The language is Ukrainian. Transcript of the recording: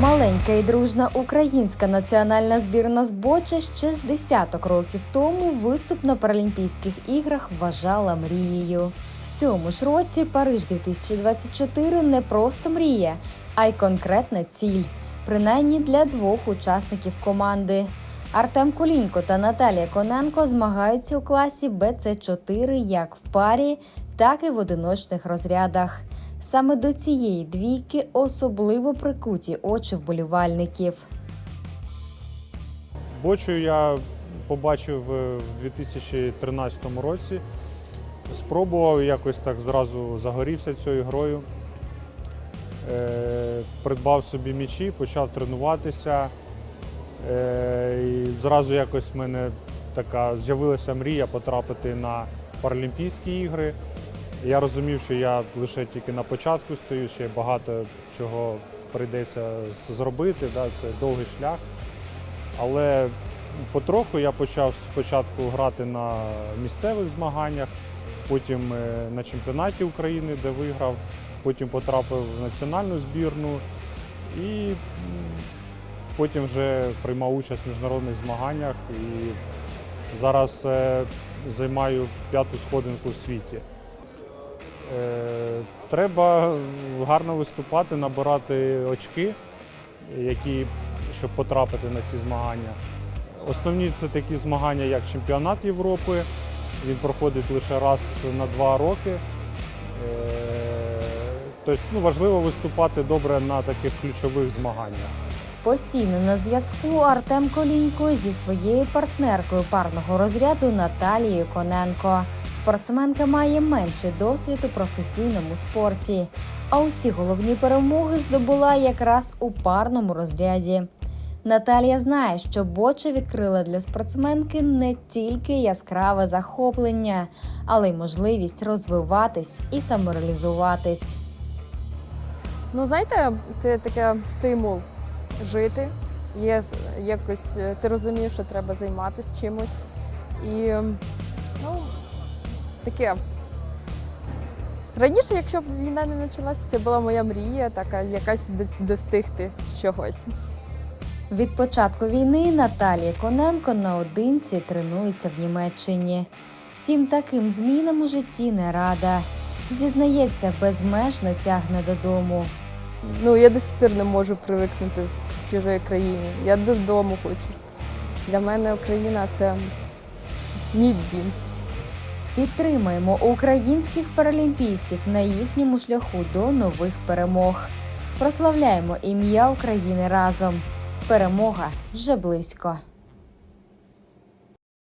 Велика і дружна українська національна збірна з боча ще з десяток років тому виступ на Паралімпійських іграх вважала мрією. В цьому ж році Париж 2024 не просто мрія, а й конкретна ціль, принаймні для двох учасників команди. Артем Кулінько та Наталія Коненко змагаються у класі БЦ4 як в парі, так і в одиночних розрядах. Саме до цієї двійки особливо прикуті очі вболівальників. Бочу я побачив в 2013 році. Спробував якось так зразу загорівся цією грою. Е, придбав собі м'ячі, почав тренуватися. Е, і зразу якось в мене така з'явилася мрія потрапити на Паралімпійські ігри. Я розумів, що я лише тільки на початку стою, ще багато чого прийдеться зробити. Да, це довгий шлях. Але потроху я почав спочатку грати на місцевих змаганнях, потім е, на чемпіонаті України, де виграв, потім потрапив в національну збірну і потім вже приймав участь в міжнародних змаганнях і зараз е, займаю п'яту сходинку в світі. Е, Треба гарно виступати, набирати очки, які, щоб потрапити на ці змагання. Основні це такі змагання, як чемпіонат Європи. Він проходить лише раз на два роки. Е, Тобто ну, важливо виступати добре на таких ключових змаганнях. Постійно на зв'язку Артем Колінько зі своєю партнеркою парного розряду Наталією Коненко. Спортсменка має менший досвід у професійному спорті, а усі головні перемоги здобула якраз у парному розряді. Наталія знає, що боча відкрила для спортсменки не тільки яскраве захоплення, але й можливість розвиватись і самореалізуватись. Ну, знаєте, це таке стимул жити. Є якось е, ти розумієш, що треба займатися чимось. І ну, таке. Раніше, якщо б війна не почалася, це була моя мрія, така якась дос- достигти чогось. Від початку війни Наталія Коненко наодинці тренується в Німеччині. Втім, таким змінам у житті не рада. Зізнається, безмежно тягне додому. Ну, я до сих пір не можу привикнути в чужій країні. Я додому хочу. Для мене Україна це мій дім. Підтримаємо українських паралімпійців на їхньому шляху до нових перемог. Прославляємо ім'я України разом. Перемога вже близько.